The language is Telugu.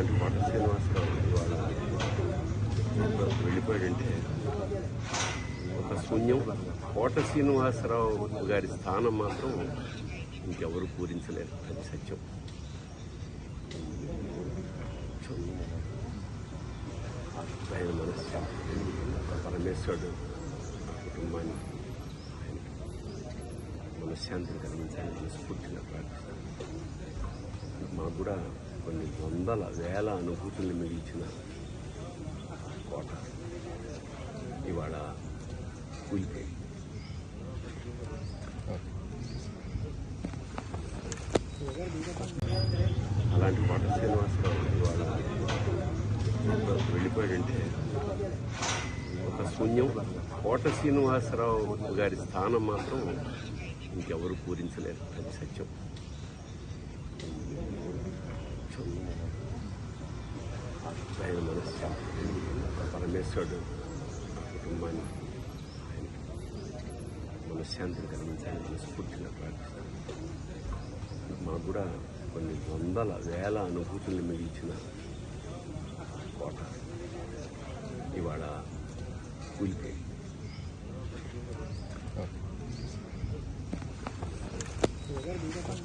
అలాంటి కోట శ్రీనివాసరావు ఇవాళ వెళ్ళిపోయాడంటే ఒక శూన్యం. కోట శ్రీనివాసరావు గారి స్థానం మాత్రం ఇంకెవరు పూరించలేరు. అది సత్యం. ఆయన మనశ్శాంతి పరమేశ్వరుడు. ఆ కుటుంబాన్ని మనశ్శాంతిని కలిగించాలని మనస్ఫూర్తిగా ప్రార్థిస్తాను. మాకు కూడా కొన్ని వందల వేల అనుభూతుల్ని మిగిల్చిన కోట. ఇవాళ కూలిపోయి అలాంటి కోట శ్రీనివాసరావు ఇవాళ వెళ్ళిపోయాడంటే ఒక శూన్యం. కోట శ్రీనివాసరావు గారి స్థానం మాత్రం ఇంకెవరు పూరించలేరు. అది సత్యం. ఆయన మనశ్శాంతి పరమేశ్వరుడు కుటుంబాన్ని ఆయనకి మనశ్శాంతిని కలిగించాలని మనస్ఫూర్తిగా ప్రార్థిస్తాను మాకు కూడా కొన్ని వందల వేల అనుభూతులు మిగిల్చిన కోట. ఇవాళ కూలిపోయింది.